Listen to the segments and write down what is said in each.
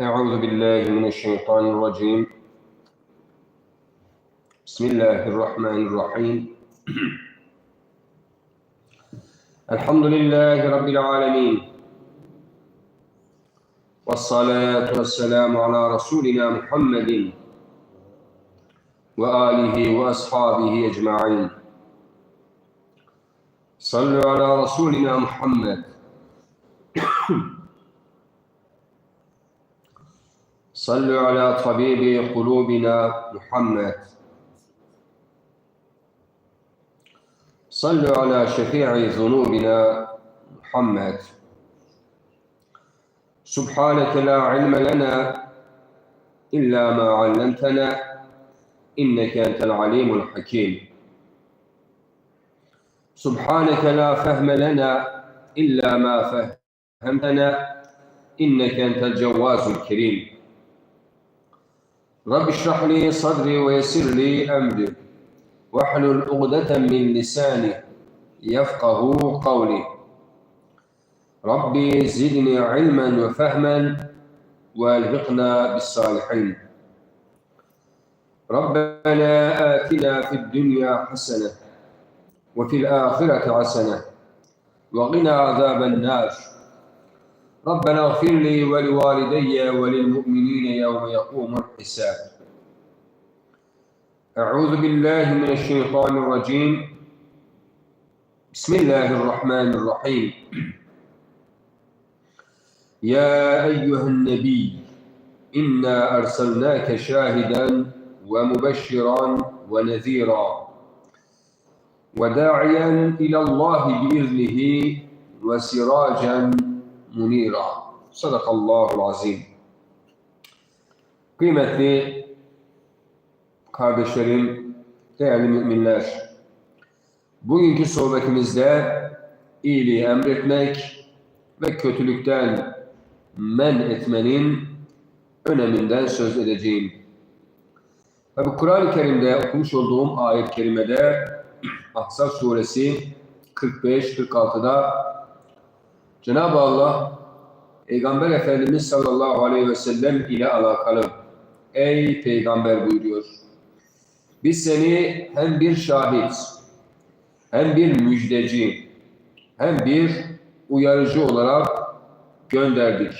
أعوذ بالله من الشيطان الرجيم. بسم الله الرحمن الرحيم. الحمد لله رب العالمين. والصلاة والسلام على رسولنا محمد وآله وأصحابه أجمعين. صلوا على رسولنا محمد. صلوا على طبيب قلوبنا محمد. صلوا على شفيع ذنوبنا محمد. سبحانك لا علم لنا إلا ما علمتنا إنك أنت العليم الحكيم. سبحانك لا فهم لنا إلا ما فهمتنا إنك أنت الجواز الكريم. رب اشرح لي صدري ويسر لي أمري. واحلل عقدة من لساني يفقه قولي. ربي زدني علما وفهما وألحقنا بالصالحين. ربنا آتنا في الدنيا حسنة وفي الآخرة حسنة وقنا عذاب النار. ربنا اغفر لي ولوالدي وللمؤمنين يوم يقوم الحساب أعوذ بالله من الشيطان الرجيم بسم الله الرحمن الرحيم يا أيها النبي إنا أرسلناك شاهدا ومبشرا ونذيرا وداعيا إلى الله بإذنه وسراجا munira. Sadakallahu azim. Kıymetli kardeşlerim, değerli müminler, bugünkü sohbetimizde iyiliği emretmek ve kötülükten men etmenin öneminden söz edeceğim. Tabi Kur'an-ı Kerim'de okumuş olduğum ayet-i kerimede Ahzab suresi 45-46'da Cenab-ı Allah Peygamber Efendimiz sallallahu aleyhi ve sellem ile alakalı Ey Peygamber buyuruyor. Biz seni hem bir şahit, hem bir müjdeci, hem bir uyarıcı olarak gönderdik.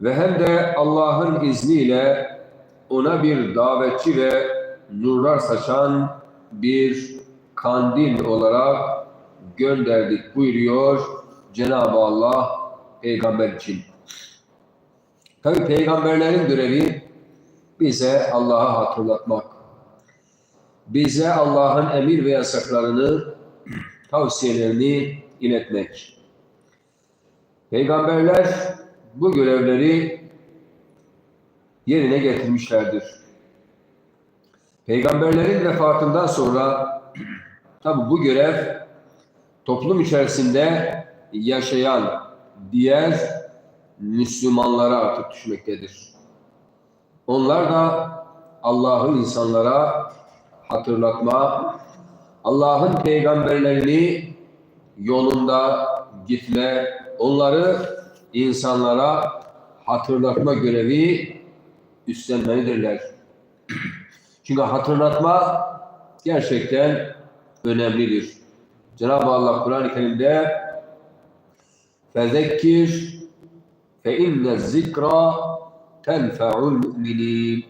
Ve hem de Allah'ın izniyle ona bir davetçi ve nurlar saçan bir kandil olarak gönderdik buyuruyor Cenab-ı Allah peygamber için. Tabi peygamberlerin görevi bize Allah'ı hatırlatmak. Bize Allah'ın emir ve yasaklarını, tavsiyelerini iletmek. Peygamberler bu görevleri yerine getirmişlerdir. Peygamberlerin vefatından sonra tabi bu görev toplum içerisinde yaşayan diğer Müslümanlara artık düşmektedir. Onlar da Allah'ın insanlara hatırlatma, Allah'ın peygamberlerini yolunda gitme, onları insanlara hatırlatma görevi üstlenmelidirler. Çünkü hatırlatma gerçekten önemlidir. Cenab-ı Allah Kur'an-ı Kerim'de Fe inne zikra tenfe'ul müminin.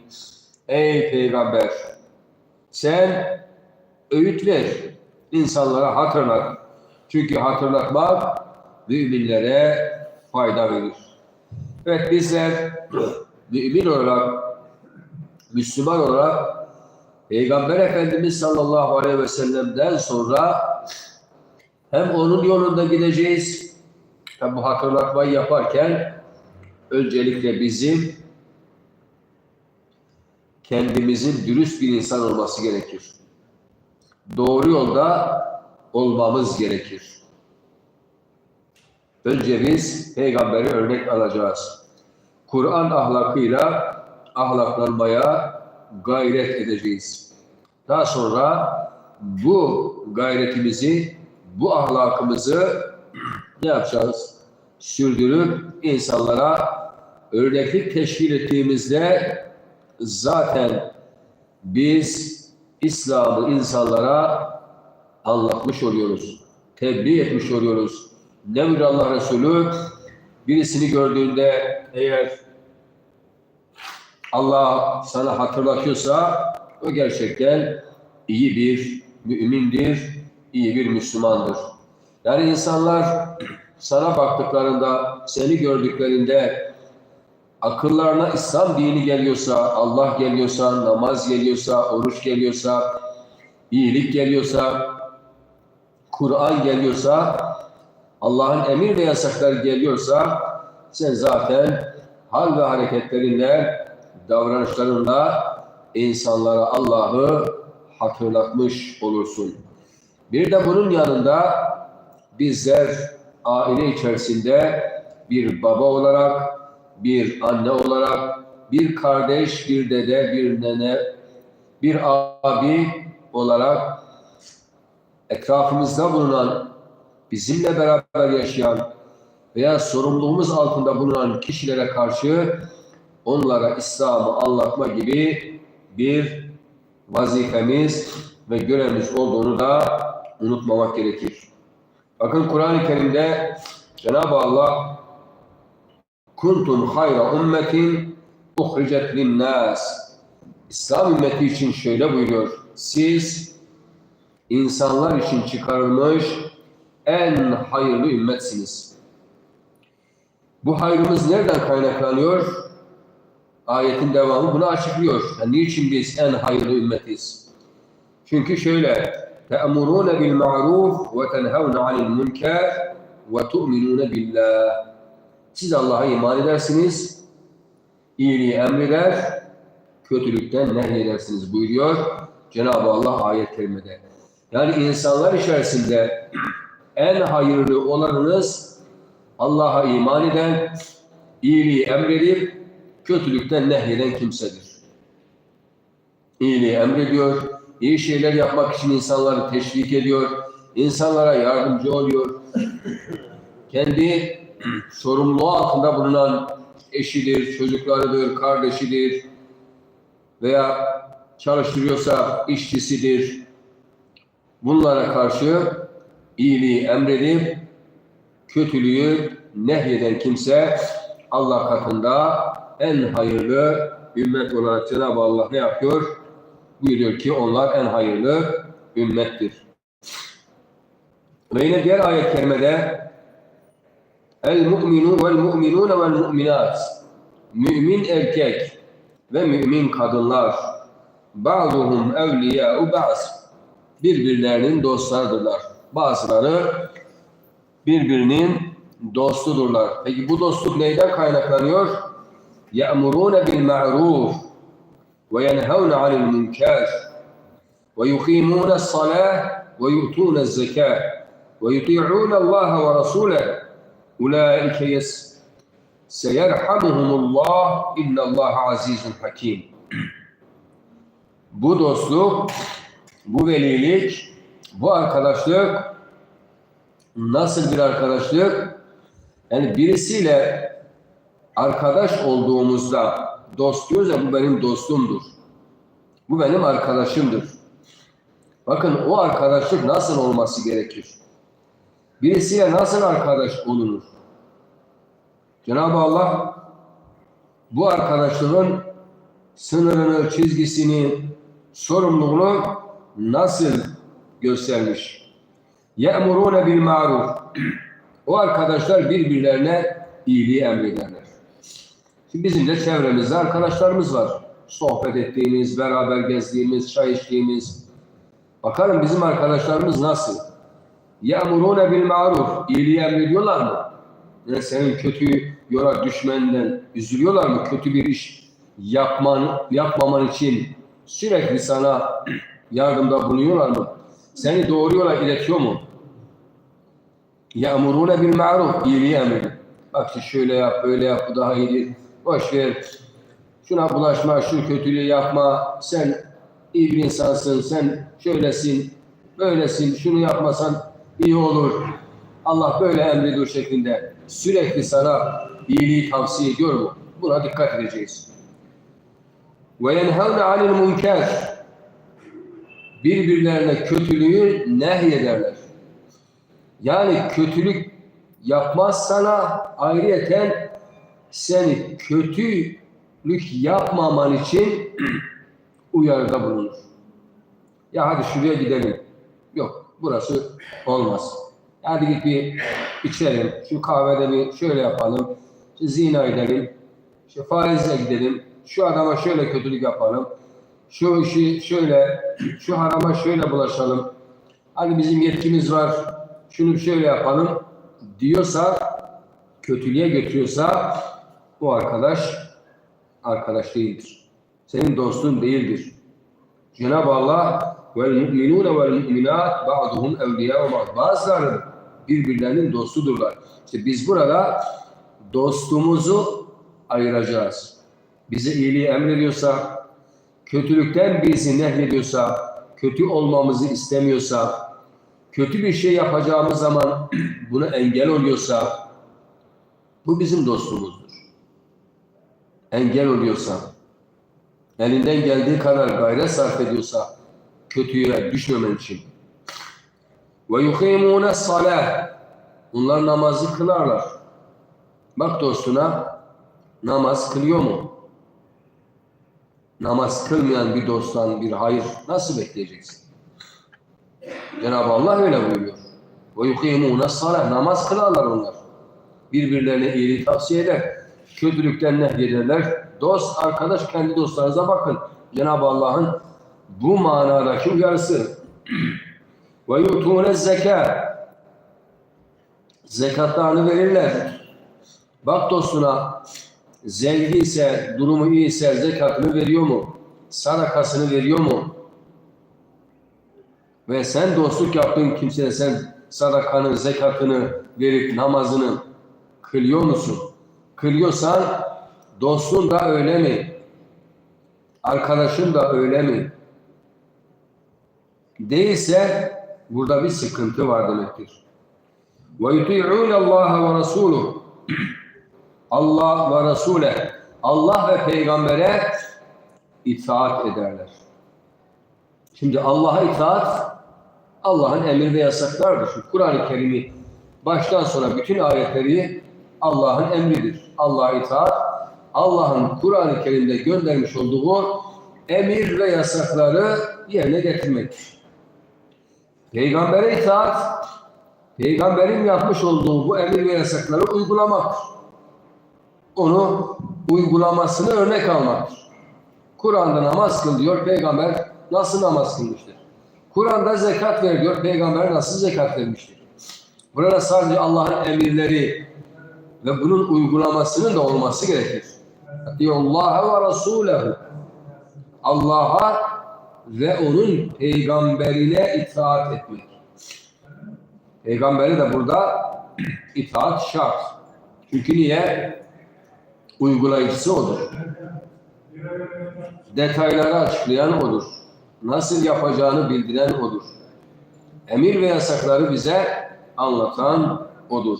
Ey peygamber sen öğüt ver. insanlara hatırlat. Çünkü hatırlatmak müminlere fayda verir. Evet bizler mümin olarak, Müslüman olarak Peygamber Efendimiz sallallahu aleyhi ve sellem'den sonra hem onun yolunda gideceğiz, hem bu hatırlatmayı yaparken öncelikle bizim kendimizin dürüst bir insan olması gerekir. Doğru yolda olmamız gerekir. Önce biz peygamberi örnek alacağız. Kur'an ahlakıyla ahlaklanmaya gayret edeceğiz. Daha sonra bu gayretimizi, bu ahlakımızı ne yapacağız? Sürdürüp insanlara örneklik teşkil ettiğimizde zaten biz İslam'ı insanlara anlatmış oluyoruz. Tebliğ etmiş oluyoruz. Ne buyuruyor Allah Resulü? Birisini gördüğünde eğer Allah sana hatırlatıyorsa o gerçekten iyi bir mümindir, iyi bir Müslümandır. Yani insanlar sana baktıklarında, seni gördüklerinde akıllarına İslam dini geliyorsa, Allah geliyorsa, namaz geliyorsa, oruç geliyorsa, iyilik geliyorsa, Kur'an geliyorsa, Allah'ın emir ve yasakları geliyorsa sen zaten hal ve hareketlerinle, davranışlarınla insanlara Allah'ı hatırlatmış olursun. Bir de bunun yanında bizler aile içerisinde bir baba olarak, bir anne olarak, bir kardeş, bir dede, bir nene, bir abi olarak etrafımızda bulunan, bizimle beraber yaşayan veya sorumluluğumuz altında bulunan kişilere karşı onlara İslam'ı anlatma gibi bir vazifemiz ve görevimiz olduğunu da unutmamak gerekir. Bakın Kur'an-ı Kerim'de Cenab-ı Allah kuntum hayra ummetin uhricet linnâs. İslam ümmeti için şöyle buyuruyor. Siz insanlar için çıkarılmış en hayırlı ümmetsiniz. Bu hayrımız nereden kaynaklanıyor? Ayetin devamı bunu açıklıyor. Yani niçin biz en hayırlı ümmetiz? Çünkü şöyle te'murûne bil ma'ruf ve tenhevne anil münker ve tu'minûne billah siz Allah'a iman edersiniz, iyiliği emreder, kötülükten nehyedersiniz buyuruyor Cenab-ı Allah ayet kerimede. Yani insanlar içerisinde en hayırlı olanınız Allah'a iman eden, iyiliği emredip kötülükten nehyeden kimsedir. İyiliği emrediyor, iyi şeyler yapmak için insanları teşvik ediyor, insanlara yardımcı oluyor. Kendi sorumluluğu altında bulunan eşidir, çocuklarıdır, kardeşidir veya çalıştırıyorsa işçisidir. Bunlara karşı iyiliği emredip kötülüğü nehyeden kimse Allah katında en hayırlı ümmet olarak Cenab-ı Allah ne yapıyor? Buyuruyor ki onlar en hayırlı ümmettir. Ve yine diğer ayet kerimede El mu'minu vel mu'minune vel mu'minat. Mümin erkek ve mümin kadınlar. Ba'duhum evliya'u ba'z. Birbirlerinin dostlarıdırlar. Bazıları birbirinin dostudurlar. Peki bu dostluk neyden kaynaklanıyor? Ya'murune bil ma'ruf ve yenhevne anil münker ve yuqimune salah ve yu'tune zekâ ve yuti'ûne Allah ve rasûleh Ulaike yes seyerhamuhumullah innallah azizun hakim. Bu dostluk, bu velilik, bu arkadaşlık nasıl bir arkadaşlık? Yani birisiyle arkadaş olduğumuzda dost diyoruz ya bu benim dostumdur. Bu benim arkadaşımdır. Bakın o arkadaşlık nasıl olması gerekir? Birisiyle nasıl arkadaş olunur? Cenab-ı Allah bu arkadaşlığın sınırını, çizgisini, sorumluluğunu nasıl göstermiş? يَأْمُرُونَ بِالْمَعْرُوفِ O arkadaşlar birbirlerine iyiliği emrederler. Şimdi bizim de çevremizde arkadaşlarımız var. Sohbet ettiğimiz, beraber gezdiğimiz, çay içtiğimiz. Bakalım bizim arkadaşlarımız nasıl? يَأْمُرُونَ بِالْمَعْرُوفِ İyiliği emrediyorlar mı? Yani senin kötü yola düşmenden üzülüyorlar mı? Kötü bir iş yapman, yapmaman için sürekli sana yardımda bulunuyorlar mı? Seni doğru yola iletiyor mu? يَأْمُرُونَ بِالْمَعْرُوفِ İyiliği emredin. Bak işte şöyle yap, böyle yap, bu daha iyidir. Boş ver. Şuna bulaşma, şu kötülüğü yapma. Sen iyi bir insansın, sen şöylesin, böylesin, şunu yapmasan iyi olur. Allah böyle emrediyor şeklinde sürekli sana iyiliği tavsiye ediyor mu? Buna dikkat edeceğiz. Ve yenhevne anil münker. Birbirlerine kötülüğü nehyederler. Yani kötülük yapmazsana ayrıyeten seni kötülük yapmaman için uyarıda bulunur. Ya hadi şuraya gidelim. Yok burası olmaz. Hadi git bir içelim. Şu kahvede bir şöyle yapalım. Şu zina edelim. Şu faize gidelim. Şu adama şöyle kötülük yapalım. Şu işi şöyle, şu harama şöyle bulaşalım. Hadi bizim yetkimiz var. Şunu şöyle yapalım diyorsa, kötülüğe götürüyorsa bu arkadaş arkadaş değildir. Senin dostun değildir. Cenab-ı Allah vel mu'minune vel mu'minat ba'duhum evliya ve bazıları birbirlerinin dostudurlar. İşte biz burada dostumuzu ayıracağız. Bize iyiliği emrediyorsa, kötülükten bizi nehyediyorsa, kötü olmamızı istemiyorsa, kötü bir şey yapacağımız zaman buna engel oluyorsa, bu bizim dostumuzdur. Engel oluyorsa, elinden geldiği kadar gayret sarf ediyorsa, kötüye düşmemen için. Ve yuqimune salah. Bunlar namazı kılarlar. Bak dostuna namaz kılıyor mu? Namaz kılmayan bir dosttan bir hayır nasıl bekleyeceksin? Cenab-ı Allah öyle buyuruyor. Ve yukimune salah. Namaz kılarlar onlar. Birbirlerine iyiliği tavsiye eder. Kötülükten nehyederler. Dost, arkadaş kendi dostlarınıza bakın. Cenab-ı Allah'ın bu manadaki uyarısı. Ve yutune zekat. Zekatlarını verirler. Bak dostuna zengin durumu iyiyse zekatını veriyor mu? Sadakasını veriyor mu? Ve sen dostluk yaptığın kimseye sen sadakanı, zekatını verip namazını kılıyor musun? Kılıyorsan dostun da öyle mi? Arkadaşın da öyle mi? Değilse burada bir sıkıntı var demektir. Ve yuti'un Allah ve Resuluhu Allah ve Resul'e Allah ve peygambere itaat ederler. Şimdi Allah'a itaat Allah'ın emir ve yasaklardır. Kur'an-ı Kerim'i baştan sona bütün ayetleri Allah'ın emridir. Allah'a itaat Allah'ın Kur'an-ı Kerim'de göndermiş olduğu emir ve yasakları yerine getirmektir. Peygambere itaat, peygamberin yapmış olduğu bu emir ve yasakları uygulamaktır. Onu uygulamasını örnek almaktır. Kur'an'da namaz kıl diyor, peygamber nasıl namaz kılmıştır? Kur'an'da zekat ver diyor, peygamber nasıl zekat vermiştir? Burada sadece Allah'ın emirleri ve bunun uygulamasının da olması gerekir. Allah'a ve Resulehu. Allah'a ve onun peygamberine itaat etmek. Peygamberi de burada itaat şart. Çünkü niye? Uygulayıcısı odur. Detayları açıklayan odur. Nasıl yapacağını bildiren odur. Emir ve yasakları bize anlatan odur.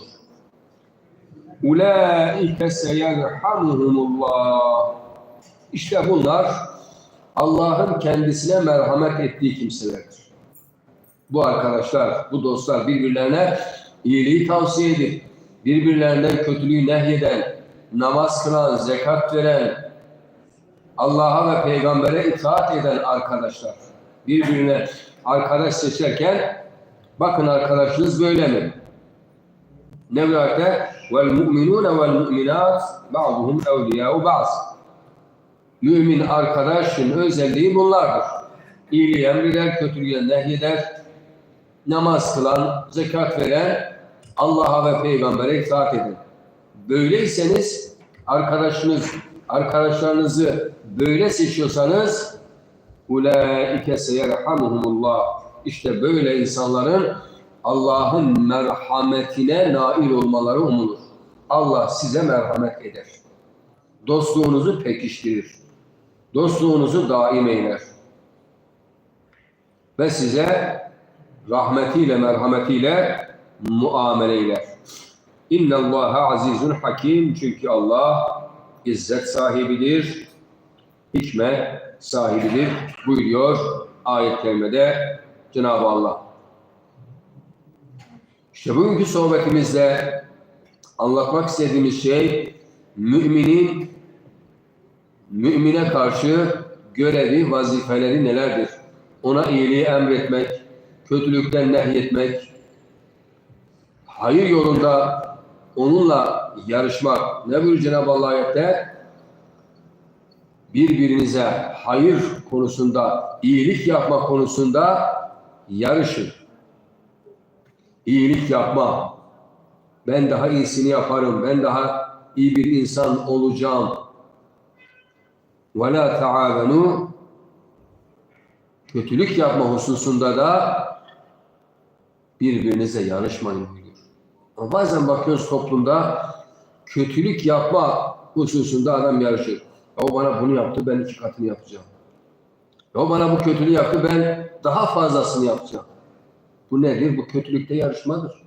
Ulaike seyerhamuhumullah. İşte bunlar Allah'ın kendisine merhamet ettiği kimselerdir. Bu arkadaşlar, bu dostlar birbirlerine iyiliği tavsiye edip, birbirlerinden kötülüğü nehyeden, namaz kılan, zekat veren, Allah'a ve peygambere itaat eden arkadaşlar. Birbirine arkadaş seçerken bakın arkadaşınız böyle mi? Ne ayette? Vel mu'minune vel mu'minat ba'duhum evliyâ'u ba'z. Mümin arkadaşın özelliği bunlardır. İyiliği emreder, kötülüğü nehyeder, namaz kılan, zekat veren, Allah'a ve peygambere itaat edin. Böyleyseniz arkadaşınız, arkadaşlarınızı böyle seçiyorsanız ulaike seyerhamuhumullah. İşte böyle insanların Allah'ın merhametine nail olmaları umulur. Allah size merhamet eder. Dostluğunuzu pekiştirir. Dostluğunuzu daim eyler. Ve size rahmetiyle, merhametiyle muamele eyler. İnne Allaha azizun hakim. Çünkü Allah izzet sahibidir, hikmet sahibidir buyuruyor ayet kerimede Cenab-ı Allah. İşte bugünkü sohbetimizde anlatmak istediğimiz şey müminin mümine karşı görevi, vazifeleri nelerdir? Ona iyiliği emretmek, kötülükten nehyetmek, hayır yolunda onunla yarışmak. Ne buyuruyor Cenab-ı Allah ayette? Birbirinize hayır konusunda, iyilik yapma konusunda yarışın. İyilik yapma. Ben daha iyisini yaparım. Ben daha iyi bir insan olacağım. Ve la kötülük yapma hususunda da birbirinize yarışmayın buyuruyor. Ama bazen bakıyoruz toplumda kötülük yapma hususunda adam yarışır. O bana bunu yaptı, ben iki katını yapacağım. O bana bu kötülüğü yaptı, ben daha fazlasını yapacağım. Bu nedir? Bu kötülükte yarışmadır.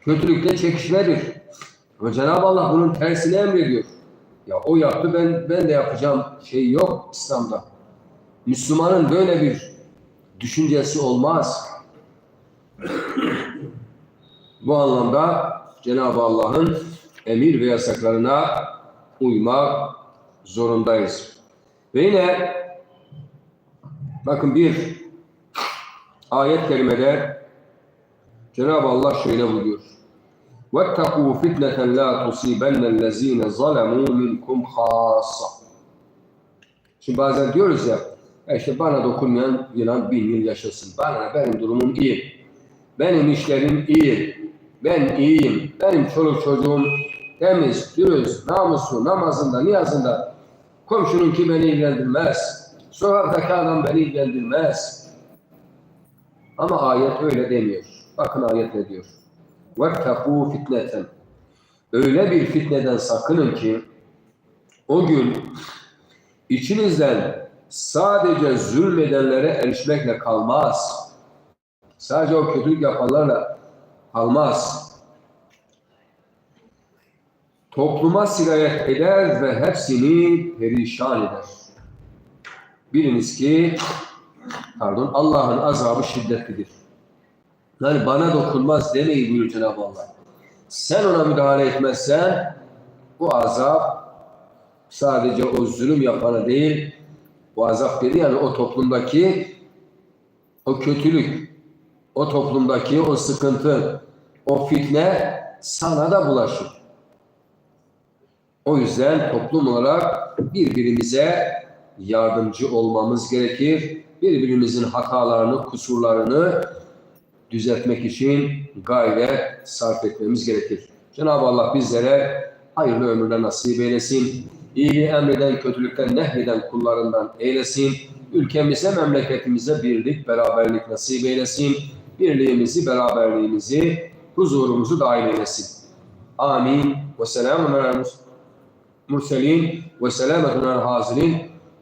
Kötülükte çekişmedir. Ama Cenab-ı Allah bunun tersini emrediyor. Ya o yaptı, ben ben de yapacağım şey yok İslam'da. Müslümanın böyle bir düşüncesi olmaz. Bu anlamda Cenab-ı Allah'ın emir ve yasaklarına uymak zorundayız. Ve yine bakın bir ayet kerimede Cenab-ı Allah şöyle buyuruyor. وَاتَّقُوا فِتْنَةً لَا تُصِيبَنَّ الَّذ۪ينَ ظَلَمُوا مِنْكُمْ خَاصًا Şimdi bazen diyoruz ya, "Ya işte bana dokunmayan yılan bin yıl yaşasın. Bana benim durumum iyi. Benim işlerim iyi. Ben iyiyim. Benim çoluk çocuğum temiz, dürüst, namuslu, namazında, niyazında. Komşununki beni ilgilendirmez. Sokaktaki adam beni ilgilendirmez. Ama ayet öyle demiyor. Bakın ayet ne diyor. وَاتَّقُوا fitneten. Öyle bir fitneden sakının ki o gün içinizden sadece zulmedenlere erişmekle kalmaz. Sadece o kötülük yapanlarla kalmaz. Topluma sirayet eder ve hepsini perişan eder. Biliniz ki pardon Allah'ın azabı şiddetlidir. Yani bana dokunmaz demeyi buyuruyor Cenab-ı Allah. Sen ona müdahale etmezsen bu azap sadece o zulüm yapana değil, bu azap dedi yani o toplumdaki o kötülük, o toplumdaki o sıkıntı, o fitne sana da bulaşır. O yüzden toplum olarak birbirimize yardımcı olmamız gerekir. Birbirimizin hatalarını, kusurlarını düzeltmek için gayret sarf etmemiz gerekir. Cenab-ı Allah bizlere hayırlı ömürler nasip eylesin. İyiliği emreden, kötülükten nehyeden kullarından eylesin. Ülkemize, memleketimize birlik, beraberlik nasip eylesin. Birliğimizi, beraberliğimizi, huzurumuzu daim eylesin. Amin. Ve selamun aleyhi murselin ve selametun aleyhi hazirin.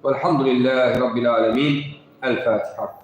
Velhamdülillahi Rabbil alemin. El Fatiha.